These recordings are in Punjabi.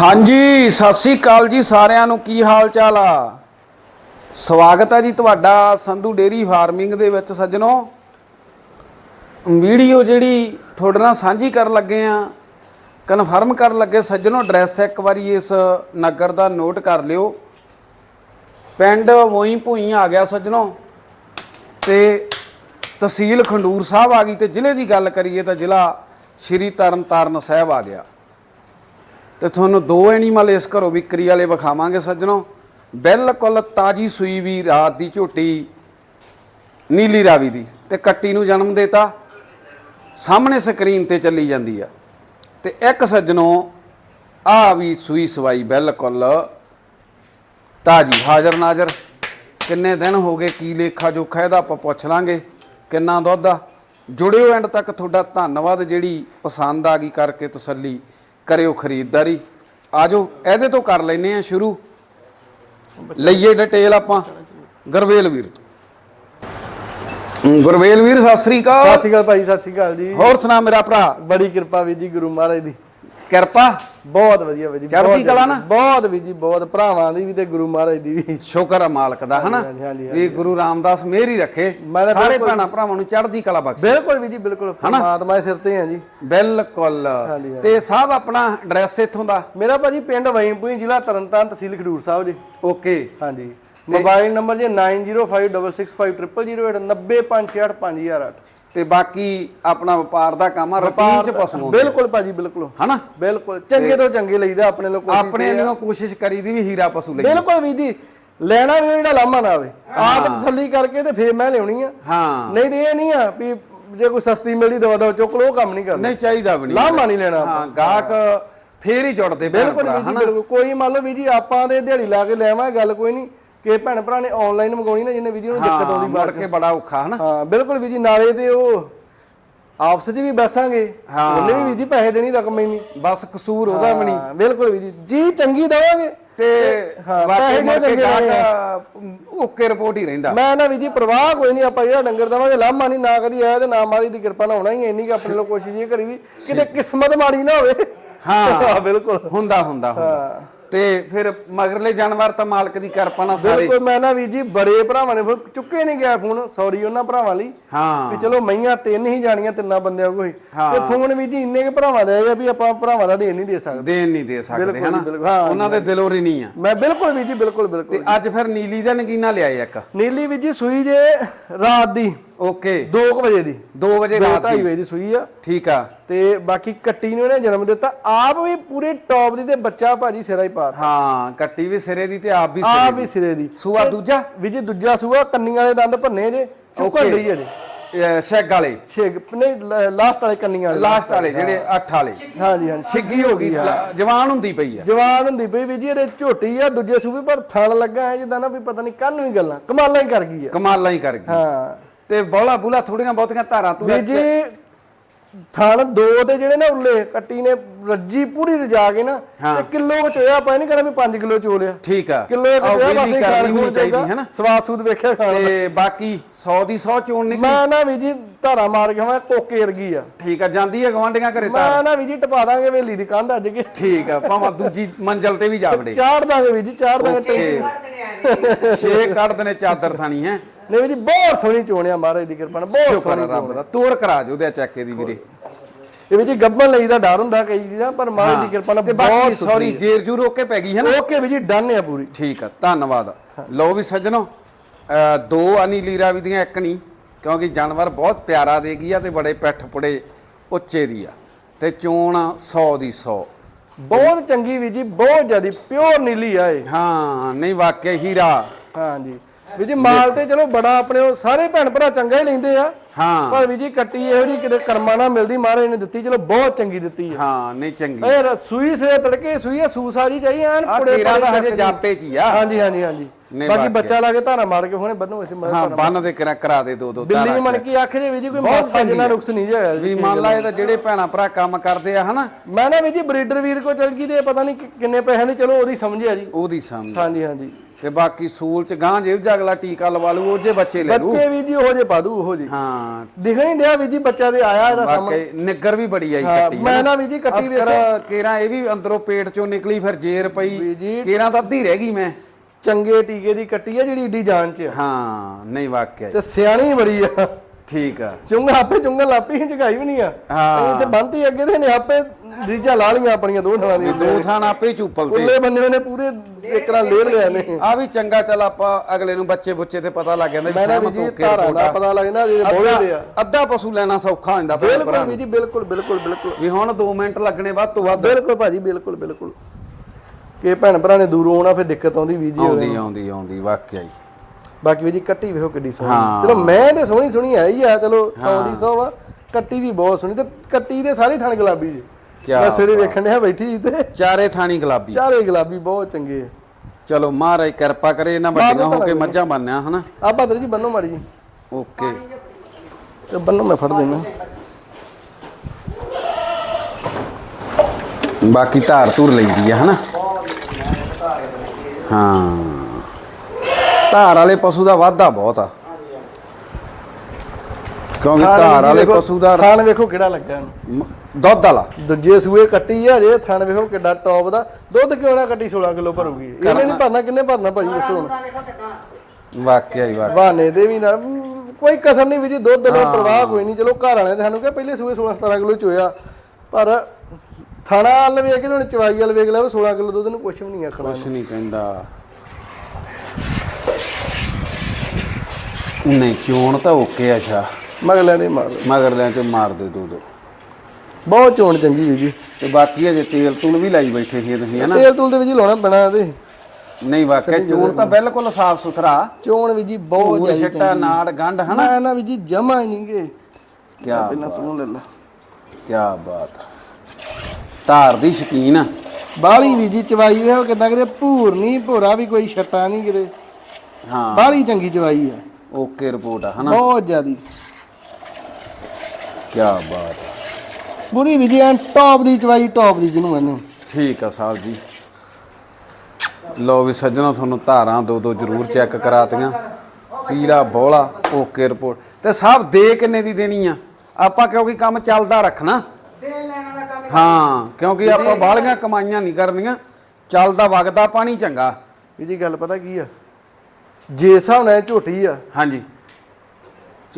ਹਾਂਜੀ, ਸਤਿ ਸ੍ਰੀ ਅਕਾਲ ਜੀ ਸਾਰਿਆਂ ਨੂੰ। ਕੀ ਹਾਲ ਚਾਲ ਆ? ਸਵਾਗਤ ਹੈ ਜੀ ਤੁਹਾਡਾ ਸੰਧੂ ਡੇਰੀ ਫਾਰਮਿੰਗ ਦੇ ਵਿੱਚ ਸੱਜਣੋ। ਵੀਡੀਓ ਜਿਹੜੀ ਤੁਹਾਡੇ ਨਾਲ ਸਾਂਝੀ ਕਰਨ ਲੱਗੇ ਆ, ਕਨਫਰਮ ਕਰਨ ਲੱਗੇ ਸੱਜਣੋ, ਐਡਰੈਸ ਇੱਕ ਵਾਰੀ ਇਸ ਨਗਰ ਦਾ ਨੋਟ ਕਰ ਲਿਓ। ਪਿੰਡ ਵੋਈ ਭੂਈ ਆ ਗਿਆ ਸੱਜਣੋ ਤੇ ਤਹਿਸੀਲ ਖੰਡੂਰ ਸਾਹਿਬ ਆ ਗਈ ਤੇ ਜ਼ਿਲ੍ਹੇ ਦੀ ਗੱਲ ਕਰੀਏ ਤਾਂ ਜ਼ਿਲ੍ਹਾ ਸ਼੍ਰੀ ਤਰਨਤਾਰਨ ਸਾਹਿਬ ਆ ਗਿਆ। ਤੇ ਤੁਹਾਨੂੰ ਦੋ ਐਨੀਮਲ ਇਸ ਘਰੋਂ ਵਿਕਰੀ ਵਾਲੇ ਵਿਖਾਵਾਂਗੇ ਸੱਜਣੋ। ਬਿਲਕੁਲ ਤਾਜੀ ਸੂਈ ਵੀ ਰਾਤ ਦੀ ਝੋਟੀ, ਨੀਲੀ ਰਾਵੀ ਦੀ। ਤੇ ਕੱਟੀ ਨੂੰ ਜਨਮ ਦੇਤਾ, ਸਾਹਮਣੇ ਸਕਰੀਨ ਤੇ ਚੱਲੀ ਜਾਂਦੀ ਆ। ਤੇ ਇੱਕ ਸੱਜਣੋ ਆ ਵੀ ਸੂਈ ਸਵਾਈ ਬਿਲਕੁਲ ਤਾਜੀ, ਹਾਜ਼ਰ ਨਾਜ਼ਰ। ਕਿੰਨੇ ਦਿਨ ਹੋ ਗਏ, ਕੀ ਲੇਖਾ ਜੋਖਾ ਇਹਦਾ ਆਪਾਂ ਪੁੱਛ ਲਾਂਗੇ, ਕਿੰਨਾ ਦੁੱਧ ਆ। ਜੁੜਿਓ ਐਂਡ ਤੱਕ ਤੁਹਾਡਾ ਧੰਨਵਾਦ, ਜਿਹੜੀ ਪਸੰਦ ਆ ਗਈ ਕਰਕੇ ਤਸੱਲੀ ਕਰਿਓ ਖਰੀਦਦਾਰੀ। ਆਜੋ ਇਹਦੇ ਤੋਂ ਕਰ ਲੈਨੇ ਆ ਸ਼ੁਰੂ। ਲਈਏ ਡਿਟੇਲ ਆਪਾਂ ਗੁਰਵੇਲ ਵੀਰ ਤੋਂ। ਗੁਰਵੇਲ ਵੀਰ ਸਤਿ ਸ੍ਰੀ ਸਤਿ ਅਕਾਲ ਸ਼੍ਰੀ ਅਕਾਲ ਭਾਈ ਸਤਿ ਸ਼੍ਰੀ ਅਕਾਲ ਜੀ। ਹੋਰ ਸੁਣਾ ਮੇਰਾ ਭਰਾ? ਬੜੀ ਕਿਰਪਾ ਵੀ ਜੀ ਗੁਰੂ ਮਹਾਰਾਜ ਦੀ। ਕਿਰਪਾ। ਬਹੁਤ ਵਧੀਆ ਵੀ ਜੀ ਚੜ੍ਹਦੀ ਬਹੁਤ ਕਲਾ ਨਾ? ਬਹੁਤ ਵੀ ਜੀ ਬਹੁਤ ਭਰਾਵਾਂ ਦੀ ਵੀ ਤੇ ਗੁਰੂ ਮਹਾਰਾਜ ਦੀ ਵੀ। ਸ਼ੁਕਰ ਆ ਮਾਲਕ ਦਾ ਹਨਾ? ਹਾਂਜੀ, ਹਾਂਜੀ, ਵੀ ਗੁਰੂ ਰਾਮਦਾਸ ਮਿਹਰ ਹੀ ਰੱਖੇ। ਮੈਂ ਤਾਂ ਸਾਰੇ ਭੈਣਾਂ ਭਰਾਵਾਂ ਨੂੰ ਚੜ੍ਹਦੀ ਕਲਾ ਬਖਸ਼ੇ। ਬਿਲਕੁਲ ਵੀ ਜੀ ਬਿਲਕੁਲ। ਪਰਮਾਤਮਾ ਦੇ ਸਿਰ ਤੇ ਆ ਜੀ। ਬਿਲਕੁਲ। ਹਾਂਜੀ, ਹਾਂਜੀ। ਤੇ ਸਾਹਿਬ ਆਪਣਾ ਐਡਰੈਸ ਇੱਥੋਂ ਦਾ? ਮੇਰਾ ਭਾਜੀ ਪਿੰਡ ਵਈਮਪੁਰੀ ਜ਼ਿਲ੍ਹਾ ਤਰਨਤਾਰਨ ਤਹਿਸੀਲ ਖਡੂਰ ਸਾਹਿਬ ਜੀ। ਓਕੇ। ਹਾਂਜੀ। ਮੋਬਾਈਲ ਨੰਬਰ ਜੀ 9056605008 905685008 ਤੇ ਬਾਕੀ ਆਪਣਾ ਵਪਾਰ ਦਾ ਕੰਮ ਆ ਰੁਟੀਨ ਚ ਪਸ਼ੂਆਂ ਦਾ ਬਿਲਕੁਲ ਭਾਜੀ ਬਿਲਕੁਲ। ਹਨਾ? ਬਿਲਕੁਲ ਚੰਗੇ ਤੋਂ ਚੰਗੇ ਲਈਦਾ ਆਪਣੇ ਲੋਕ ਆਪਣੇ ਨੂੰ ਕੋਸ਼ਿਸ਼ ਕਰੀਦੀ ਵੀ ਹੀਰਾ ਪਸ਼ੂ ਲਈ ਬਿਲਕੁਲ ਵੀ ਜੀ ਲੈਣਾ ਵੀ ਜਿਹੜਾ ਲਾਮਾ ਨਾ ਆਵੇ। ਆਪ ਤਸੱਲੀ ਕਰਕੇ ਤੇ ਫੇਰ ਮੈਂ ਲਿਆਉਣੀ ਆ। ਹਾਂ। ਨਹੀਂ ਤੇ ਇਹ ਨਹੀਂ ਆ ਵੀ ਜੇ ਕੋਈ ਸਸਤੀ ਮਿਲਦੀ ਦਵਾ ਦਵਾ ਚੁੱਕ ਲੋ ਕੰਮ ਨਹੀਂ ਕਰਨਾ। ਨਹੀਂ ਚਾਹੀਦਾ ਵੀ ਨਹੀਂ। ਲਾਮਾ ਨਹੀਂ ਲੈਣਾ ਹਾਂ ਗਾਹਕ ਫੇਰ ਹੀ ਜੁੜਦੇ ਬਿਲਕੁਲ ਕੋਈ ਮੰਨ ਲਓ ਵੀ ਜੀ ਆਪਾਂ ਦੇ ਦਿਹਾੜੀ ਲਾ ਕੇ ਲੈਵਾਂ ਗੱਲ ਕੋਈ ਨਹੀਂ। ਕਿ ਭੈਣ ਭਰਾ ਨੇ ਆਨਲਾਈਨ ਮੰਗਾਉਣੀ ਨਾ ਜਿਹਨੇ ਵੀਡੀਓ ਨੂੰ ਦਿੱਕਤ ਆਉਂਦੀ ਮੁੜ ਕੇ ਬੜਾ ਔਖਾ ਹਨਾ? ਹਾਂ ਬਿਲਕੁਲ ਵੀ ਜੀ ਨਾਲੇ ਤੇ ਉਹ ਆਪਸ 'ਚ ਵੀ ਬੈਸਾਂਗੇ। ਹਾਂ। ਉਹਨੇ ਵੀ ਵੀ ਜੀ ਪੈਸੇ ਦੇਣੀ ਰਕਮ ਹੀ ਨਹੀਂ ਬਸ ਕਸੂਰ ਉਹਦਾ ਵੀ ਨਹੀਂ ਬਿਲਕੁਲ ਵੀ ਜੀ। ਜੀ ਚੰਗੀ ਦਵਾਂਗੇ। ਤੇ ਹਾਂ, ਬਾਕੀ ਪੈਸੇ ਮੁੜ ਕੇ ਗਾਹਕ ਓਕੇ ਰਿਪੋਰਟ ਹੀ ਰਹਿੰਦਾ। ਮੈਂ ਨਾ ਵੀ ਜੀ ਪ੍ਰਵਾਹ ਕੋਈ ਨਹੀਂ ਆਪਾਂ ਜਿਹੜਾ ਡੰਗਰ ਦਵਾਂਗੇ ਲਾਮਾ ਨਹੀਂ ਨਾ ਕਦੀ ਆਇਆ ਤੇ ਨਾ ਮਾਰੀ ਦੀ ਕਿਰਪਾ ਨਾਲ ਹੋਣਾ ਹੀ ਇੰਨੀ ਕਿ ਆਪਣੇ ਲੋਕ ਕੋਸ਼ਿਸ਼ ਇਹ ਕਰੀ ਦੀ। ਕਿਤੇ ਕਿਸਮਤ ਮਾੜੀ ਨਾ ਹੋਵੇ। ਹਾਂ ਬਿਲਕੁਲ। ਹੁੰਦਾ ਹੁੰਦਾ ਹੁੰਦਾ। ਤੇ ਫਿਰ ਮਗਰਲੇ ਜਾਨਵਰ ਤਾਂ ਮਾਲਕ ਦੀ ਕਿਰਪਾ ਨਾਲ ਸਾਰੇ ਬਿਲਕੁਲ ਮੈਂ ਨਾ ਵੀ ਜੀ ਬੜੇ ਭਰਾਵਾਂ ਨੇ ਫਿਰ ਚੁੱਕੇ ਨਹੀਂ ਗਿਆ ਫੋਨ ਸੌਰੀ ਉਹਨਾਂ ਭਰਾਵਾਂ ਲਈ। ਹਾਂ। ਵੀ ਚਲੋ ਮਈਆਂ ਤਿੰਨ ਹੀ ਜਾਣੀਆਂ ਤਿੰਨਾਂ ਬੰਦਿਆਂ ਕੋਈ ਹਾਂ। ਤੇ ਫੋਨ ਵੀ ਜੀ ਇੰਨੇ ਕੇ ਭਰਾਵਾਂ ਦਾ ਆ ਵੀ ਆਪਾਂ ਭਰਾਵਾਂ ਦਾ ਦੇਣ ਨਹੀਂ ਦੇ ਸਕਦੇ। ਦੇਣ ਨਹੀਂ ਦੇ ਸਕਦੇ ਹਨਾ? ਹਾਂ, ਉਹਨਾਂ ਦੇ ਦਿਲੋਂ ਰੀ ਨਹੀਂ ਆ। ਮੈਂ ਬਿਲਕੁਲ ਵੀ ਜੀ ਬਿਲਕੁਲ ਬਿਲਕੁਲ। ਤੇ ਅੱਜ ਫਿਰ ਨੀਲੀ ਦਾ ਨਗੀਨਾ ਲਿਆਏ ਇੱਕ। ਨੀਲੀ ਵੀ ਜੀ ਸੂਈ ਜੇ ਰਾਤ ਦੀ। ਓਕੇ। 2 ਵਜੇ ਦੀ। 2 ਵਜੇ 2 ਰਾਤ ਦੀ। ਵਜੇ ਦੀ ਸੂਈ ਆ। ਠੀਕ ਆ। ਤੇ ਬਾਕੀ ਕੱਟੀ ਨੂੰ ਇਹਨੇ ਜਨਮ ਦਿੱਤਾ। ਆਪ ਵੀ ਪੂਰੇ ਟੌਪ ਦੀ ਤੇ ਬੱਚਾ ਭਾਜੀ ਸਿਰਾ ਹੀ ਪਾ ਹਾਂ ਕੱਟੀ ਵੀ ਸਿਰੇ ਦੀ ਤੇ ਆਪ ਵੀ ਸਿਰੇ ਆਪ ਵੀ ਸਿਰੇ ਦੀ। ਸੂਆ ਦੂਜਾ? ਵੀ ਜੀ ਦੂਜਾ ਸੂਆ ਕੰਨੀਆਂ ਵਾਲੇ ਦੰਦ ਭੰਨੇ ਜੇ ਚੁੱਕਣ. ਲਈ ਜੇ ਸ਼ੈਗ ਵਾਲੇ। ਛੇ ਨਹੀਂ ਲਾਸਟ ਵਾਲੇ ਕੰਨੀਆਂ ਵਾਲੇ। ਲਾਸਟ ਵਾਲੇ ਜਿਹੜੇ 8 ਵਾਲੇ। ਹਾਂਜੀ ਹਾਂਜੀ। ਛਿੱਗੀ ਹੋ ਗਈ। ਜਵਾਨ ਹੁੰਦੀ ਪਈ ਆ। ਜਵਾਨ ਹੁੰਦੀ ਪਈ ਵੀ ਜੀ ਇਹਦੇ ਝੋਟੀ ਆ ਦੂਜੇ ਸੂਬੇ ਪਰ ਥਣ ਲੱਗਾ ਹੈ ਜਿੱਦਾਂ ਨਾ ਵੀ ਪਤਾ ਨਹੀਂ ਕੰਨ ਵੀ ਗੱਲਾਂ। ਕਮਾਲਾਂ ਹੀ ਕਰ ਗਈ ਆ। ਕਮਾਲਾਂ ਹੀ ਕਰ ਗਈ। ਹਾਂ। ਤੇ ਬੋਲਾ ਬੁਲਾ ਥੋੜੀਆਂ ਬਹੁਤੀਆਂ ਧਾਰਾਂ ਤੂੰ ਵੀ ਜੀ ਥਣ ਦੋ ਤੇ ਜਿਹੜੇ ਨਾ ਉੱਲੇ ਕੱਟੀ ਨੇ ਰੱਜੀ ਪੂਰੀ ਰਜਾ ਕੇ ਨਾ। ਤੇ ਕਿਲੋ ਵਿੱਚ ਹੋਇਆ ਆਪਾਂ ਨਹੀਂ ਕਹਿਣਾ ਵੀ 5 ਕਿਲੋ ਚੋ ਲਿਆ ਠੀਕ ਆ। ਕਿਲੋ ਇੱਕ ਆਹ ਹੋਇਆ ਵਿਹਲੀ ਬਸ ਇਹ ਕਰਨੀ ਖਾਣ ਹੋਣੀ ਚਾਹੀਦੀ ਹੈ ਨਾ ਸਵਾਦ ਸੂਦ ਵੇਖਿਆ ਖਾਣ ਦਾ। ਤੇ ਬਾਕੀ 100 ਦੀ 100 ਚੋਣ ਨਿਕਲੀ। ਮੈਂ ਨਾ ਵੀ ਜੀ ਧਾਰਾ ਮਾਰ ਕੇ ਮੈਂ ਕੋਕੇ ਵਰਗੀ ਆ। ਠੀਕ ਆ ਜਾਂਦੀ ਹੈ ਗਵਾਂਡੀਆਂ ਘਰੇ ਤਾਂ ਮੈਂ ਨਾ ਵੀ ਜੀ ਟਪਾ ਦਾਂਗੇ ਵੇਲੀ ਦੀ ਕੰਧ ਅੱਜ ਕੇ। ਠੀਕ ਆ ਭਾਵੇਂ ਦੂਜੀ ਮੰਜ਼ਲ ਤੇ ਵੀ ਜਾ ਵੜੇ। ਚਾੜ ਦਾਂਗੇ ਵੀ ਜੀ ਚਾੜ ਦਾਂਗੇ ਛੇ ਕੱਢਦੇ ਨੇ ਚਾਦਰ ਥਾਣੀ ਹੈ? ਨਹੀਂ ਜੀ ਬਹੁਤ ਸੋਹਣੀ ਚੋਣਿਆ ਮਹਾਰਾਜ ਦੀ ਕਿਰਪਾ ਨਾਲ ਬਹੁਤ ਸ਼ੁਕਰ ਸੋਹਣੀ ਆ ਰੱਬ ਦਾ। ਤੋਰ ਕਰਾ ਜੋ ਉਹਦੇ ਚੱਕੇ ਦੀ ਵੀਰੇ। ਇਹ ਵੀ ਜੀ ਗੱਬਨ ਲਈ ਦਾ ਡਰ ਹੁੰਦਾ ਕਈ ਚੀਜ਼ਾਂ ਪਰ ਮਹਾਰਾਜ ਦੀ ਕਿਰਪਾ ਨਾਲ ਤੇ ਬਾਕੀ ਬਹੁਤ ਸੌਰੀ ਜੇਰ ਜੂਰ ਓਕੇ ਪੈ ਗਈ ਹੈ ਨਾ? ਓਕੇ ਵੀ ਜੀ ਡਨ ਆ ਪੂਰੀ। ਠੀਕ ਆ ਧੰਨਵਾਦ। ਲਓ ਵੀ ਸੱਜਣੋ ਦੋ ਅਨੀ ਲੀਰਾ ਵੀ ਦੀਆਂ ਇੱਕ ਨਹੀਂ ਕਿਉਂਕਿ ਜਾਨਵਰ ਬਹੁਤ ਪਿਆਰਾ ਦੇ ਗਈ ਆ ਤੇ ਬੜੇ ਪਿੱਠ ਪੁੜੇ ਉੱਚੇ ਦੀ ਆ। ਤੇ ਚੋਣ 100 ਦੀ 100 ਬਹੁਤ ਚੰਗੀ ਵੀ ਜੀ ਬਹੁਤ ਜ਼ਿਆਦੀ ਪਿਓਰ ਨੀਲੀ ਆ ਇਹ। ਹਾਂ ਨਹੀਂ ਵਾਕਿਆ ਹੀਰਾ। ਹਾਂਜੀ ਵੀ ਜੀ ਮਾਲ ਤੇ ਚਲੋ ਬੜਾ ਆਪਣੇ ਉਹ ਸਾਰੇ ਭੈਣ ਭਰਾ ਚੰਗਾ ਹੀ ਲੈਂਦੇ ਆ। ਹਾਂ। ਪਰ ਵੀ ਜੀ ਕੱਟੀ ਇਹੋ ਜਿਹੀ ਕਿਤੇ ਕਰਮਾਂ ਨਾਲ ਮਿਲਦੀ ਮਹਾਰਾਜ ਨੇ ਦਿੱਤੀ ਚਲੋ ਬਹੁਤ ਚੰਗੀ ਦਿੱਤੀ ਆ। ਹਾਂ ਨਹੀਂ ਚੰਗੀ। ਇਹ ਸੂਈ ਸੇ ਤੜਕੇ ਸੂਈ ਆ ਸੂਸਾ ਜੀ ਚਾਹੀ ਐਨ ਆ ਪੁੜੇ ਤੇਰਾ ਤਾਂ ਹਜੇ ਜਾਪੇ ਚ ਹੀ ਆ। ਹਾਂਜੀ ਹਾਂਜੀ ਹਾਂਜੀ। ਨਹੀਂ ਬਾਕੀ। ਬੱਚਾ ਲਾ ਕੇ ਧਾਰਾ ਮਾਰ ਕੇ ਹੁਣੇ ਬੰਨੋ ਅਸੀਂ ਮਰ ਹਾਂ ਬੰਨ ਦੇ ਕਰਾ ਕਰਾ ਦੇ ਦੋ ਦੋ ਬਿੱਲੀ ਮਨ ਕੀ ਆਖ ਜੇ ਵੀ ਜੀ ਕੋਈ ਬਹੁਤ ਮਾਸਾ ਜਿੰਨਾ ਨੁਕਸ ਨਹੀਂ ਜਾਇਆ ਵੀ ਮੰਨ ਲਾ ਇਹ ਤਾਂ ਜਿਹੜੇ ਭੈਣਾ ਭਰਾ ਕੰਮ ਕਰਦੇ ਆ ਹਨਾ? ਮੈਂ ਨਾ ਵੀ ਜੀ ਬਰੀਡਰ ਵੀਰ ਕੋ ਚਲ ਗਈ ਤੇ ਪਤਾ ਨਹੀਂ ਕਿ- ਕਿੰਨੇ ਪੈਸਿਆਂ ਦੀ ਚਲੋ ਉਹਦੀ ਸਮਝਿਆ ਜੀ। ਉਹਦੀ ਸਮਝ। ਹਾਂਜੀ ਹਾਂਜੀ। ਤੇ ਬਾਕੀ ਸੂਲ ਚ ਗਾਂ ਜੇ ਅਗਲਾ ਟੀਕਾ ਲਵਾ ਲੂ ਉਹ ਜੇ ਬੱਚੇ ਲੈ ਲੂ ਬੱਚੇ ਵੀ ਜੀ ਉਹੋ ਜੇ ਪਾਦੂ ਉਹੋ ਜੀ ਹਾਂ। ਦਿਖ ਨਹੀਂ ਡਿਆ ਵੀ ਜੀ ਬੱਚਾ ਦੇ ਆਇਆ ਇਹਦਾ ਸਾਹਮਣੇ। ਬਾਕੀ ਨਿੱਗਰ ਵੀ ਬੜੀ ਆਈ ਕੱਟੀ ਮੈਂ ਨਾ। ਵੀ ਜੀ ਕੱਟੀ ਅਸਕਰ ਕੇਰਾਂ ਇਹ ਵੀ ਅੰਦਰੋਂ ਪੇਟ ਚੋਂ ਨਿਕਲੀ ਫਿਰ ਜੇਰ ਪਈ। ਕੇਰਾਂ ਤਾਂ ਅੱਧੀ ਰਹਿ ਗਈ ਮੈਂ। ਚੰਗੇ ਟੀਕੇ ਦੀ ਕੱਟੀ ਆ ਜਿਹੜੀ ਈਡੀ ਜਾਨ ਚ। ਹਾਂ ਨਹੀਂ ਵਾਕਿਆ ਤੇ ਸਿਆਣੀ ਬੜੀ ਆ। ਠੀਕ ਆ। ਚੁੰਗਾ ਆਪੇ ਚੁੰਗਾ ਲਾਪੀ ਝਗਾਈ ਵੀ ਨਹੀਂ ਆ। ਹਾਂ। ਤੇ ਬੰਨਤੀ ਅੱਗੇ ਤੇ ਨੇ ਆਪੇ ਰੀਝਾਂ ਲਾ ਲੀਆਂ ਆਪਣੀਆਂ ਦੋ ਥਾਂ ਦੀਆਂ। ਦੋ ਥਾਂ ਆਪੇ ਚੂਪਲ ਤੇ। ਉੱਲੇ ਬੰਦੇ ਨੇ ਪੂਰੇ ਇਕਰਾ ਲੇੜ ਲਿਆ ਨੇ ਆ ਵੀ ਚੰਗਾ ਚੱਲ ਆਪਾਂ ਅਗਲੇ ਨੂੰ ਬੱਚੇ ਬੁੱਚੇ ਤੇ ਪਤਾ ਲੱਗ ਜਾਂਦਾ ਮੈਂ ਵੀ ਸਹਿਮਤ ਜੀ ਧਾਰਾ ਦਾ ਆ। ਪਤਾ ਲੱਗਦਾ ਜੇ ਬੋਲੇ ਦੇ ਆ। ਅੱਧਾ ਪਸ਼ੂ ਲੈਣਾ ਸੌਖਾ ਹੁੰਦਾ ਬਿਲਕੁਲ। ਵੀ ਜੀ ਬਿਲਕੁਲ ਬਿਲਕੁਲ ਬਿਲਕੁਲ। ਵੀ ਹੁਣ 2 ਮਿੰਟ ਲੱਗਣੇ ਵੱਧ ਤੋਂ ਵੱਧ। ਬਿਲਕੁਲ ਭਾਜੀ ਬਿਲਕੁਲ ਬਿਲਕੁਲ। ਕਿ ਭੈਣ ਭਰਾ ਨੇ ਦੂਰੋਂ ਆਉਣਾ ਫਿਰ ਦਿੱਕਤ ਆਉਂਦੀ ਵੀ ਜੀ। ਆਉਂਦੀ ਆਉਂਦੀ ਆਉਂਦੀ ਵਾਕਿਆ ਹੀ ਬਾਕੀ ਵੀ ਜੀ ਕੱਟੀ ਵੇਖੋ ਕਿੱਡੀ ਸੋਹਣੀ। ਚਲੋ ਮੈਂ ਤੇ ਸੋਹਣੀ ਸੋਹਣੀ ਹੈ ਹੀ ਆ ਚਲੋ 100 ਦੀ 100 ਵਾ ਕੱਟੀ ਵੀ ਬਹੁਤ ਸੋਹਣੀ ਤੇ ਕੱਟੀ ਦੇ ਸਾਰੇ ਥਣ ਗੁਲਾਬੀ ਜੀ। ਕਿਆ ਮੈਂ ਸਵੇਰੇ ਵੇਖਣ ਡਿਆ ਬੈਠੀ ਸੀ ਤੇ। ਚਾਰੇ ਥਾਣੀ ਗੁਲਾਬੀ। ਚਾਰੇ ਗੁਲਾਬੀ ਬਹੁਤ ਚੰਗੇ ਆ। ਚਲੋ ਮਹਾਰਾਜ ਕਿਰਪਾ ਕਰੇ ਇਹਨਾਂ ਵੱਡੀਆਂ ਹੋ ਕੇ ਮੱਝਾਂ ਬੰਨਿਆ ਹਨਾ? ਆ ਬਹਾਦਰ ਜੀ ਬੰਨੋ ਮਾੜੀ ਜੀ। ਓਕੇ। ਤੇ ਬੰਨੋ ਮੈਂ ਫੜ ਦੇਣਾ ਬਾਕੀ ਧਾਰ ਧੂਰ ਲੈਂਦੀ ਆ ਹਨਾ? ਹਾਂ। ਧਾਰ ਵਾਲੇ ਪਸ਼ੂ ਦਾ ਵਾਧਾ ਬਹੁਤ ਆ। ਕਿਉਂਕਿ ਧਾਰ ਵਾਲੇ ਪਸ਼ੂ ਦਾ ਥਣ ਵੇਖੋ ਕਿਹੜਾ ਲੱਗਾ ਇਹਨੂੰ। ਦੁੱਧ ਵਾਲਾ। ਦੂਜੇ ਸੂਏ ਕੱਟੀ ਆ ਜੇ ਥਣ ਵੇਖੋ ਕਿੱਡਾ ਟੌਪ ਦਾ। ਦੁੱਧ ਕਿਉਂ ਨਾ ਕੱਟੀ 16 ਕਿਲੋ ਭਰੂਗੀ। ਇਹਨੇ ਨਹੀਂ ਭਰਨਾ ਕਿੰਨੇ ਭਰਨਾ ਭਾਜੀ ਦੱਸੋ ਹੁਣ ਵਾਕਿਆ ਹੀ ਵਾਕਿਆ। ਬਹਾਨੇ ਦੇ ਵੀ ਨਾਲ ਕੋਈ ਕਸਰ ਨਹੀਂ ਵੀ ਜੀ ਦੁੱਧ ਨਾਲ ਪ੍ਰਵਾਹ ਕੋਈ ਨਹੀਂ। ਚਲੋ ਘਰ ਵਾਲਿਆਂ ਨੇ ਸਾਨੂੰ ਕਿਹਾ ਪਹਿਲੇ ਸੂਏ 16 17 ਕਿਲੋ ਚੋਇਆ। ਪਰ ਥਾਣਾ ਵੱਲ ਵੇਖ ਕੇ ਹੁਣ ਚਵਾਈ ਵੱਲ ਵੇਖ ਲਿਆ ਵੀ 16 ਕਿਲੋ ਦੁੱਧ ਨੂੰ ਕੁਝ ਵੀ ਨਹੀਂ ਆਖਣਾ। ਕੁਛ ਨਹੀਂ ਕਹਿੰਦਾ। ਨਹੀਂ ਚੋਣ ਤਾਂ ਓਕੇ ਆ ਛਾ ਮਗਲਿਆਂ ਦੇ ਮਾਰ ਮਗਰ ਲੈ ਤੇ ਮਾਰ ਦੇ ਦੋ ਦੋ ਬਹੁਤ ਚੋਣ ਚੰਗੀ ਵੀ ਜੀ। ਤੇ ਬਾਕੀ ਅਜੇ ਤੇਲ ਤੂਲ ਵੀ ਲਾਈ ਬੈਠੇ ਸੀ ਤੁਸੀਂ ਹਨਾ? ਤੇਲ ਤੂਲ ਦੇ ਵਿੱਚ ਹੀ ਲਾਉਣਾ ਪੈਣਾ ਇਹਦੇ। ਨਹੀਂ ਵਾਕਿਆ ਚੋਣ ਤਾਂ ਬਿਲਕੁਲ ਸਾਫ਼ ਸੁਥਰਾ। ਚੋਣ ਵੀ ਜੀ ਬਹੁਤ ਜ਼ਿਆਦਾ ਛੱਟਾ ਨਾੜ ਗੰਢ ਹਨਾ? ਮੈਂ ਨਾ ਵੀ ਜੀ ਜਮਾ ਹੀ ਨਹੀਂ ਗੇ। ਕੀ ਪਹਿਲਾਂ ਤੂੰ ਲੈ ਲੈ। ਕੀ ਬਾਤ। ਆ। ਧਾਰ ਦੀ ਸ਼ਕੀਨ। ਆ ਬਾਲੀ ਵੀ ਜੀ ਚਵਾਈ ਵੇ ਕਿਦਾਂ ਕਿਤੇ ਭੂਰ ਨਹੀਂ ਭੋਰਾ ਵੀ ਕੋਈ ਛੱਟਾ ਨਹੀਂ ਕਿਤੇ। ਹਾਂ। ਬਾਲੀ ਚੰਗੀ ਚਵਾਈ ਆ। ਓਕੇ ਰਿਪੋਰਟ ਆ ਹਨਾ? ਬਹੁਤ ਜ਼ਿਆਦੀ। ਕੀ ਬਾਤ। ਆ। ਪੂਰੀ ਵੀ ਜੀ ਐਨ ਟੌਪ ਦੀ ਚਵਾਈ ਟੌਪ ਦੀ ਜਿਹਨੂੰ ਕਹਿੰਦੇ ਠੀਕ ਆ ਸਾਹਿਬ ਜੀ। ਲੋ ਵੀ ਸੱਜਣੋ ਤੁਹਾਨੂੰ ਧਾਰਾਂ ਦੋ ਦੋ ਜ਼ਰੂਰ ਚੈੱਕ ਕਰਾਤੀਆਂ। ਪੀਲਾ ਬੋਲਾ ਓਕੇ ਰਿਪੋਰਟ ਤੇ ਸਾਹਿਬ ਦੇ ਕਿੰਨੇ ਦੀ ਦੇਣੀ ਆ? ਆਪਾਂ ਕਿਉਂਕਿ ਕੰਮ ਚੱਲਦਾ ਰੱਖਣਾ। ਹਾਂ ਕਿਉਂਕਿ ਆਪਾਂ ਬਾਹਲੀਆਂ ਕਮਾਈਆਂ ਨਹੀਂ ਕਰਨੀਆਂ। ਚੱਲਦਾ ਵਗਦਾ ਪਾਣੀ ਚੰਗਾ। ਵੀ ਜੀ ਗੱਲ ਪਤਾ ਕੀ ਆ? ਜੇ ਹਿਸਾਬ ਨਾਲ ਇਹ ਝੋਟੀ ਆ ਹਾਂਜੀ।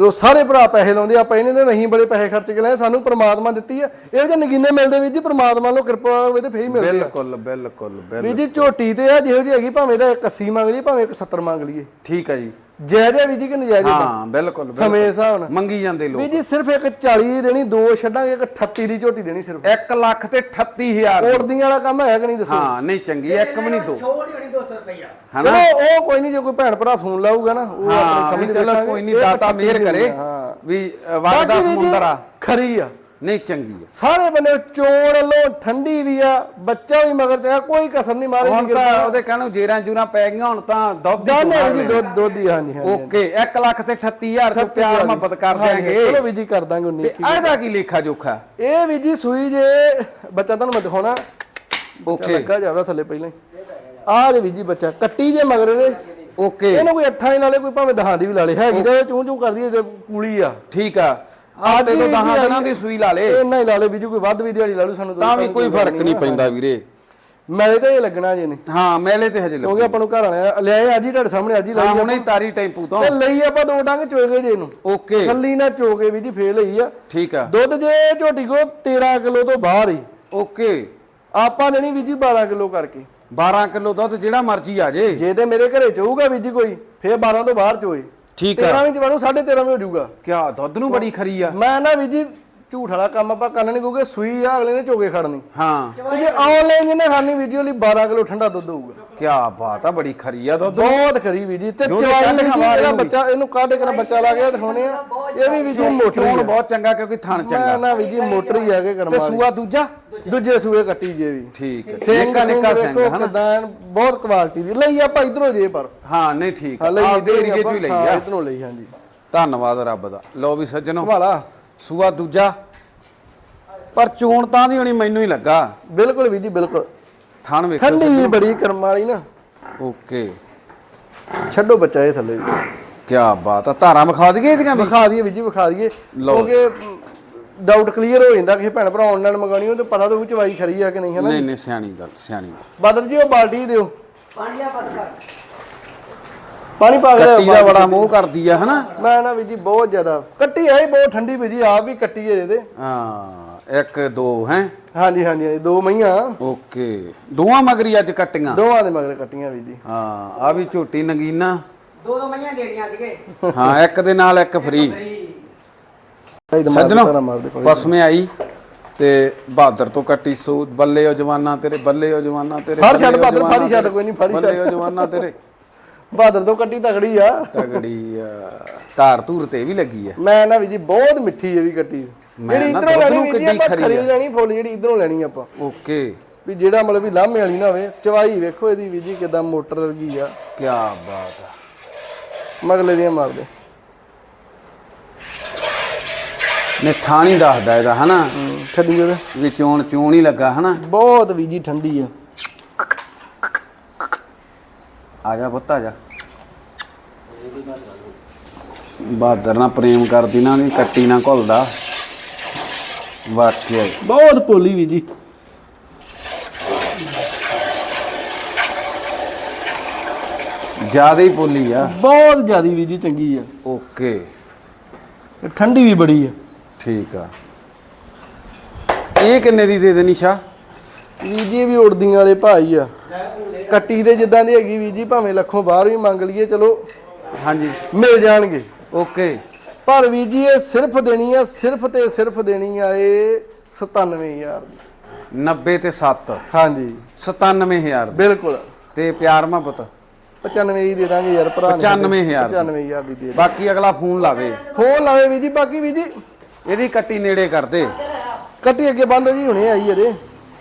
ਚਲੋ ਸਾਰੇ ਭਰਾ ਪੈਸੇ ਲਾਉਂਦੇ ਆਪਾਂ ਇਹਨੇ ਦੇ ਨਹੀਂ ਬੜੇ ਪੈਸੇ ਖਰਚ ਕੇ ਲਏ ਸਾਨੂੰ ਪ੍ਰਮਾਤਮਾ ਦਿੱਤੀ ਆ। ਇਹੋ ਜਿਹੇ ਨਗੀਨੇ ਮਿਲਦੇ ਵੀ ਜੀ ਪ੍ਰਮਾਤਮਾ ਨੂੰ ਕਿਰਪਾ ਹੋਵੇ ਤੇ ਫੇਰ ਹੀ ਮਿਲਦੇ ਆ। ਬਿਲਕੁਲ ਬਿਲਕੁਲ ਵੀ ਬਿਲਕੁਲ ਜੀ ਝੋਟੀ ਤੇ ਆ ਜਿਹੋ ਜਿਹੀ ਹੈਗੀ ਭਾਵੇਂ ਦਾ 81 ਮੰਗ ਲਈਏ ਭਾਵੇਂ 170 ਮੰਗ ਲਈਏ। ਠੀਕ ਆ ਜੀ। ਜਾਇਜ਼ ਹੈ ਵੀ ਜੀ ਕਿ ਨਜਾਇਜ਼ ਹੈ ਬਿਲਕੁਲ। ਸਮੇਂ ਹਿਸਾਬ ਨਾਲ। ਮੰਗੀ ਜਾਂਦੇ ਵੀ ਲੋਕ ਜੀ ਸਿਰਫ ਇੱਕ 40 ਦੀ ਦੇਣੀ ਦੋ ਛੱਡਾਂਗੇ ਇੱਕ 38 ਦੀ ਝੋਟੀ ਦੇਣੀ ਸਿਰਫ। 1 ਲੱਖ ਤੇ 38000 ਕੋੜਦੀਆਂ ਵਾਲਾ ਕੰਮ ਹੈ ਕਿ ਨਹੀਂ ਦੱਸੋ? ਹਾਂ ਨਹੀਂ ਚੰਗੀ ਇੱਕ ਵੀ ਨਹੀਂ ਦੋ ਛੋੜ ਹੀ ਹੋਣੀ 200 ਰੁਪਈਆ ਹਨਾ? ਚਲੋ ਉਹ ਕੋਈ ਨਹੀਂ ਜੇ ਕੋਈ ਭੈਣ ਭਰਾ ਫੋਨ ਲਾਊਗਾ ਨਾ ਉਹ ਆਪਣੇ ਸਮਝ ਚਲੋ ਕੋਈ ਨਹੀਂ ਦਾਤਾ ਮਿਹਰ ਕਰੇ ਵੀ ਅ, ਵਗਦਾ ਬਾਕੀ ਵੀ ਜੀ ਸਮੁੰਦਰ ਆ। ਖਰੀ ਆ। ਨਹੀਂ ਚੰਗੀ ਆ। ਸਾਰੇ ਬੰਦੇ ਚੋਣ ਲੋ ਠੰਡੀ ਵੀ ਆ ਬੱਚਾ ਵੀ ਮਗਰ ਚਾਹ ਕੋਈ ਕਸਰ ਨਹੀਂ ਮਾਰੇ ਹੁਣ ਤਾਂ ਉਹਦੇ ਕਹਿਣੂ ਜੇਰਾਂ ਜੂਰਾਂ ਪੈ ਗਈਆਂ ਹੁਣ ਤਾਂ ਦੁੱਧ ਦੀ। ਦੁੱਧ ਦੁੱਧ ਹੀ ਹਾਂਜੀ ਹਾਂਜੀ ਓਕੇ 1 ਲੱਖ ਤੇ 38000 ਤੋਂ ਪਿਆਰ ਮੁਹੱਬਤ ਕਰ ਦਿਆਂਗੇ। ਚਲੋ ਵੀ ਜੀ ਕਰ ਦਾਂਗੇ ਉਨੀ ਤੇ ਇਹਦਾ ਕੀ ਲੇਖਾ ਜੋਖਾ? ਇਹ ਵੀ ਜੀ ਸੂਈ ਜੇ ਬੱਚਾ ਤੁਹਾਨੂੰ ਮੈਂ ਦਿਖਾਉਣਾ। ਓਕੇ। ਲੱਗਾ ਜਾਵੜਾ ਥੱਲੇ ਪਹਿਲਾਂ ਹੀ। ਆਹ ਜੇ ਵੀ ਜੀ ਬੱਚਾ ਕੱਟੀ ਜੇ ਮਗਰ ਇਹਦੇ। ਓਕੇ। ਇਹਨੂੰ ਕੋਈ ਅੱਠਾਂ ਹੀ ਨਾਲੇ ਕੋਈ ਭਾਵੇਂ ਦਹਾਂ ਦੀ ਵੀ ਲਾ ਲੇ ਹੈਗੀ ਤਾਂ ਚੂੰ ਚੂੰ ਕਰਦੀ ਤੇ ਕੂਲੀ ਆ। ਠੀਕ ਆ। ਆ ਤੇ ਤੋਂ ਦਹਾਂ ਦਿਨਾਂ ਦੀ ਸੂਈ ਲਾ ਲੇ। ਇੰਨਾ ਹੀ ਲਾ ਲੇ ਵੀ ਜੀ ਕੋਈ ਵੱਧ ਵੀ ਦਿਹਾੜੀ ਲਾ ਲੂ ਸਾਨੂੰ ਤਾਂ ਵੀ ਕੋਈ ਫ਼ਰਕ ਨਹੀਂ ਪੈਂਦਾ ਵੀਰੇ। ਮੈਲੇ ਤੇ ਲੱਗਣਾ ਜੇ ਨੇ ਹਾਂ ਮੇਲੇ ਤੇ ਹਜੇ ਕਿਉਂਕਿ ਲੱਗੂ ਆਪਾਂ ਨੂੰ ਘਰ ਵਾਲਿਆ ਲਿਆਏ ਅੱਜ ਹੀ ਤੁਹਾਡੇ ਸਾਹਮਣੇ ਅੱਜ ਹੀ ਲਾਈ ਹੁਣੇ ਤਾਰੀ ਟੈਂਪੂ ਤੋਂ। ਤੇ ਲਈ ਆਪਾਂ ਦੋ ਡੰਗ ਚੋਏ ਗਏ ਜੇ ਇਹਨੂੰ। ਓਕੇ। ਥੱਲੀ ਨਾ ਚੋਕੇ ਵੀ ਜੀ ਫੇਲ ਹੋਈ ਆ। ਠੀਕ ਆ। ਦੁੱਧ ਜੇ ਝੋਟੀ ਕੋ 13 ਕਿਲੋ ਤੋਂ ਬਾਹਰ ਹੀ ਓਕੇ। ਆਪਾਂ ਦੇਣੀ ਵੀ ਜੀ 12 ਕਿਲੋ ਕਰਕੇ। 12 ਕਿਲੋ ਦੁੱਧ ਜਿਹੜਾ ਮਰਜ਼ੀ ਆ ਜੇ। ਜੇ ਤੇ ਮੇਰੇ ਘਰੇ ਚੋਊਗਾ ਵੀ ਜੀ ਕੋਈ ਫੇਰ 12 ਤੋਂ ਬਾਹਰ ਚੋਏ। ਠੀਕ ਆ। 13 ਵਿੱਚ ਬਣੂ 13.5 ਵੀ ਹੋ ਜਾਊਗਾ। ਕਿਆ ਦੁੱਧ ਨੂੰ ਬੜੀ ਖਰੀ ਆ। ਮੈਂ ਨਾ ਵੀ ਜੀ ਝੂਠ ਵਾਲਾ ਕੰਮ ਆਪਾਂ ਕਰਨਾ ਨਹੀਂ ਕਿਉਂਕਿ ਸੂਈ ਆ ਅਗਲੇ ਨੇ ਚੋਕੇ ਖੜਨੀ। ਹਾਂ। ਤੇ ਜੇ ਆਨਲਾਈਨ ਜਿਹਨੇ ਖਾਣੀ ਵੀਡੀਓ ਲਈ 12 ਕਿਲੋ ਠੰਡਾ ਦੁੱਧ ਹੋਊਗਾ। ਕਿਆ ਬਾਤ ਆ ਬੜੀ ਖਰੀ ਆ ਦੁੱਧ ਬਹੁਤ ਖਰੀ ਵੀ ਜੀ ਤੇ ਚਵਾਈ ਕੱਢ ਵੀ ਜੀ ਖਵਾ ਜਿਹੜਾ ਰਹੀ ਬੱਚਾ ਇਹਨੂੰ ਕੱਢ ਕੇ ਨਾ ਬੱਚਾ ਲਾ ਕੇ ਦਿਖਾਉਣੇ ਆ। ਇਹ ਵੀ ਵੀ ਜੀ ਮੋਟਰ ਚੋਣ ਬਹੁਤ ਚੰਗਾ ਕਿਉਂਕਿ ਥਣ ਚੰਗਾ। ਨਾ ਵੀ ਜੀ ਮੋਟਰ ਹੀ ਆ ਕੇ ਕਰਮਾ ਤੇ ਸੂਆ ਦੂਜਾ? ਦੂਜੇ ਸੂਏ ਕੱਟੀ ਜੇ ਵੀ। ਠੀਕ ਹੈ ਨਿੱਕਾ ਨਿੱਕਾ ਸਿੰਘ ਹਨਾ? ਕਿੱਦਾਂ ਬਹੁਤ ਕੁਆਲਿਟੀ ਦੀ। ਲਈ ਆਪਾਂ ਇਧਰੋਂ ਜੇ ਪਰ। ਹਾਂ ਨਹੀਂ ਠੀਕ ਆ। ਹਾਂ ਲਈ ਆਪਦੇ ਏਰੀਏ ਚੋਂ ਹੀ ਲਈ ਆ। ਇਧਰੋਂ ਲਈ ਹਾਂਜੀ। ਧੰਨਵਾਦ ਰੱਬ ਦਾ। ਲੋ ਵੀ ਸੱਜਣੋ। ਹਵਾਲਾ ਸੂਆ ਦੂਜਾ। ਪਰ ਚੋਣ ਤਾਂ ਦੀ ਹੋਣੀ ਮੈਨੂੰ ਹੀ ਲੱਗਾ। ਬਿਲਕੁਲ ਵੀ ਜੀ ਬਿਲਕੁਲ। ਥਣ ਵੇਖੋ ਠੰਡੀ ਵੀ ਬੜੀ ਕਰਮ ਵਾਲੀ ਨਾ। ਓਕੇ। ਛੱਡੋ ਬੱਚਾ ਇਹ ਥੱਲੇ। ਕੀ ਬਾਤ ਆ ਧਾਰਾਂ ਵਿਖਾ ਦਈਏ ਇਹਦੀਆਂ ਵੀ? ਵਿਖਾ ਦਈਏ ਵੀ ਜੀ ਵਿਖਾ ਦਈਏ। ਕਿਉਂਕਿ ਡਾਊਟ ਕਲੀਅਰ ਹੋ ਜਾਂਦਾ ਕਿਸੇ ਭੈਣ ਭਰਾ ਆਨਲਾਈਨ ਮੰਗਾਣੀ ਉਹ ਤੇ ਪਤਾ ਤਾਂ ਉਹ ਚਵਾਈ ਖਰੀ ਆ ਕਿ ਨਹੀਂ ਹੈ ਨਾ ਨਹੀਂ ਨਹੀਂ ਸਿਆਣੀ ਗੱਲ ਸਿਆਣੀ ਗੱਲ। ਬਾਦਰ ਜੀ ਉਹ ਬਾਲਟੀ ਦਿਓ। ਪਾਣੀ ਪਾ ਕੇ ਕੱਟੀ ਦਾ ਬੜਾ ਮੋਹ ਕਰਦੀ ਆ ਹਨਾ? ਮੈਂ ਨਾ ਵੀ ਜੀ ਬਹੁਤ ਜ਼ਿਆਦਾ। ਕੱਟੀ ਹੈ ਹੀ ਬਹੁਤ ਠੰਡੀ ਵੀ ਜੀ ਆਪ ਵੀ ਕੱਟੀ ਹੈ ਇਹਦੇ। ਹਾਂ। ਇੱਕ ਦੋ ਹੈ? ਹਾਂਜੀ ਹਾਂਜੀ ਹਾਂਜੀ, ਦੋ ਮਈਆਂ। ਓਕੇ। ਦੋਵਾਂ ਮਗਰੀ ਅੱਜ ਕੱਟੀਆਂ? ਦੋਵਾਂ ਦੇ ਮਗਰ ਕੱਟੀਆਂ ਵੀ ਜੀ। ਹਾਂ ਆ ਵੀ ਝੋਟੀ ਨਗੀਨਾ। ਦੋ ਦੋ ਮਈਆਂ ਦੇਣੀਆਂ ਸੀਗੇ ਹਾਂ ਇੱਕ ਦੇ ਨਾਲ ਇੱਕ ਫ੍ਰੀ। ਇਹ ਦਿਮਾਗ ਸੱਜਣੋ ਕੋਈ ਪਸਮੇ ਆਈ ਤੇ ਬਹਾਦਰ ਤੋਂ ਕੱਟੀ ਸੂ। ਬੱਲੇ ਉਹ ਜਵਾਨਾ ਤੇਰੇ ਬੱਲੇ ਉਹ ਜਵਾਨਾ ਤੇਰੇ ਫੜ ਛੱਡ ਬੱਲੇ ਓ ਬਹਾਦਰ, ਜਵਾਨਾ ਫੜ ਛੱਡ, ਤੇਰੇ, ਕੋਈ ਨਹੀਂ, ਫੜ ਬੱਲੇ ਛੱਡ। ਉਹ ਜਵਾਨਾ ਤੇਰੇ। ਬਹਾਦਰ ਤੋਂ ਕੱਟੀ ਤਗੜੀ ਆ। ਤਗੜੀ ਆ। ਧਾਰ ਧੂਰ ਤੇ ਵੀ ਲੱਗੀ ਆ। ਮੈਂ ਨਾ ਵੀ ਜੀ ਬਹੁਤ ਮਿੱਠੀ ਇਹਦੀ ਕੱਟੀ। ਮੈਂ ਜਿਹੜੀ ਇਧਰੋਂ ਲੈਣੀ ਵੀ ਆਪਾਂ ਖਰੀ। ਲੈਣੀ ਫੁੱਲ ਜਿਹੜੀ ਇਧਰੋਂ ਲੈਣੀ ਆਪਾਂ। ਓਕੇ। ਵੀ ਜਿਹੜਾ ਮਤਲਬ ਵੀ ਲਾਮੇ ਵਾਲੀ ਨਾ ਹੋਵੇ ਚਵਾਈ ਵੇਖੋ ਇਹਦੀ ਵੀ ਜੀ ਕਿਦਾਂ ਮੋਟਰ ਵਰਗੀ ਆ। ਕੀ ਬਾਤ ਆ। ਮਗਲੇ ਦੀਆਂ ਮਾਰਦੇ ਨੇ ਥਾਣੀ ਦੱਸਦਾ ਇਹਦਾ ਹਨਾ? ਛੱਡੀ ਉਹਦੇ। ਵੀ ਚੋਣ ਚੂਣ ਹੀ ਲੱਗਾ ਹਨਾ? ਬਹੁਤ ਵੀ ਜੀ ਠੰਡੀ ਆ। ਆ ਜਾ ਪੁੱਤ ਆ ਜਾ। ਬਹਾਦਰ ਨਾਲ ਪ੍ਰੇਮ ਕਰਦੀ ਨਾ ਵੀ ਕੱਟੀ ਨਾ ਘੁਲਦਾ। ਵਾਕਿਆ ਹੀ। ਬਹੁਤ ਪੋਲੀ ਵੀ ਜੀ। ਜ਼ਿਆਦਾ ਹੀ ਬੋਲੀ ਆ। ਬਹੁਤ ਜ਼ਿਆਦੀ ਵੀ ਜੀ ਚੰਗੀ ਆ। ਓਕੇ। ਤੇ ਠੰਡੀ ਵੀ ਬੜੀ ਆ। ਠੀਕ ਆ। ਇਹ ਕਿੰਨੇ ਦੀ ਦੇ ਦੇਣੀ ਸ਼ਾ ਵੀ ਜੀ ਇਹ ਵੀ ਉੜਦੀਆਂ ਵਾਲੇ ਭਾਈ ਆ। ਕੱਟੀ ਦੇ ਜਿੱਦਾਂ ਦੀ ਹੈਗੀ ਵੀ ਜੀ ਭਾਵੇਂ ਲੱਖੋਂ ਬਾਹਰ ਵੀ ਮੰਗ ਲਈਏ ਚਲੋ। ਹਾਂਜੀ। ਮਿਲ ਜਾਣਗੇ। ਓਕੇ। ਪਰ ਵੀ ਜੀ ਇਹ ਸਿਰਫ ਦੇਣੀ ਆ ਸਿਰਫ ਤੇ ਸਿਰਫ ਦੇਣੀ ਆ ਇਹ 97000 ਦੀ। 90 ਤੇ 7 ਹਾਂਜੀ। 97000 ਦੀ। ਬਿਲਕੁਲ। ਤੇ ਪਿਆਰ ਮੁਹੱਬਤ? 95 ਹੀ ਦੇ ਦਾਂਗੇ ਯਾਰ ਭਰਾ ਨੇ। 95,000 95000 ਦੀ। ਦੇ ਬਾਕੀ ਅਗਲਾ ਫੋਨ ਲਾਵੇ। ਫੋਨ ਲਾਵੇ ਵੀ ਜੀ ਬਾਕੀ ਵੀ ਜੀ। ਇਹਦੀ ਕੱਟੀ ਨੇੜੇ ਕਰਦੇ ਕੱਟੀ ਅੱਗੇ ਬੰਦ ਹੋ ਜੀ ਹੁਣੇ ਆਈ ਅਰੇ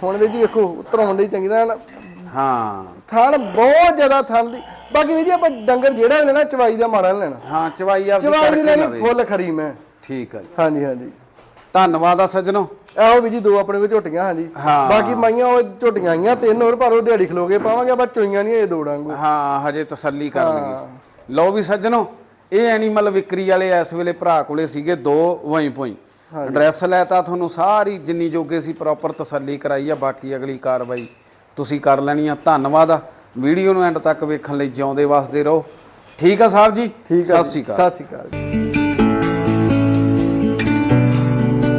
ਹੁਣ ਵੀ ਜੀ ਵੇਖੋ ਉਤਰੋਂ ਦੀ ਚੰਗੀ ਤਰ੍ਹਾਂ ਹਾਂ। ਥਣ ਬਹੁਤ ਜ਼ਿਆਦਾ ਥਣ ਦੀ। ਬਾਕੀ ਵੀ ਜੀ ਆਪਾਂ ਡੰਗਰ ਜਿਹੜਾ ਵੀ ਲੈਣਾ ਚਵਾਈ ਦਾ ਮਾੜਾ ਲੈਣਾ। ਹਾਂ ਚਵਾਈ ਆਪਦੀ ਚਵਾਈ ਦੀ ਲੈਣੀ ਫੁੱਲ ਖਰੀ ਮੈਂ। ਠੀਕ ਆ ਜੀ। ਹਾਂਜੀ ਹਾਂਜੀ। ਧੰਨਵਾਦ ਆ ਸੱਜਣੋ। ਇਹੋ ਵੀ ਜੀ ਦੋ ਆਪਣੇ ਕੋਲ ਝੋਟੀਆਂ ਹਾਂਜੀ। ਹਾਂ। ਬਾਕੀ ਮਾਈਆਂ ਉਹ ਝੋਟੀਆਂ ਆਈਆਂ ਤਿੰਨ ਹੋਰ ਪਰ ਉਹ ਦਿਹਾੜੀ ਖਲੋਗੇ ਪਾਵਾਂਗੇ ਆਪਾਂ ਚੋਈਆਂ ਨਹੀਂ ਇਹ ਦੋੜਾਂਗੇ ਹਾਂ ਹਜੇ ਤਸੱਲੀ ਕਰ ਲਈਏ ਲਓ ਵੀ ਸੱਜਣੋ ਇਹ ਐਨੀਮਲ ਵਿਕਰੀ ਵਾਲੇ ਇਸ ਵੇਲੇ ਭਰਾ ਕੋਲੇ ਸੀਗੇ ਦੋ ਵਹੀਂ ਪੋਈ। ਐਡਰੈਸ ਲੈ ਤਾਂ ਤੁਹਾਨੂੰ ਸਾਰੀ ਜਿੰਨੀ ਜੋਗੇ ਸੀ ਪ੍ਰੋਪਰ ਤਸੱਲੀ ਕਰਾਈ ਆ ਬਾਕੀ ਅਗਲੀ ਕਾਰਵਾਈ ਤੁਸੀਂ ਕਰ ਲੈਣੀ ਆ ਧੰਨਵਾਦ ਆ। ਵੀਡੀਓ ਨੂੰ ਐਂਡ ਤੱਕ ਵੇਖਣ ਲਈ ਜਿਉਂਦੇ ਵਸਦੇ ਰਹੋ। ਠੀਕ ਆ ਸਾਹਿਬ ਜੀ? ਠੀਕ ਹੈ ਸਤਿ ਸ਼੍ਰੀ ਅਕਾਲ। ਸਤਿ ਸ਼੍ਰੀ ਅਕਾਲ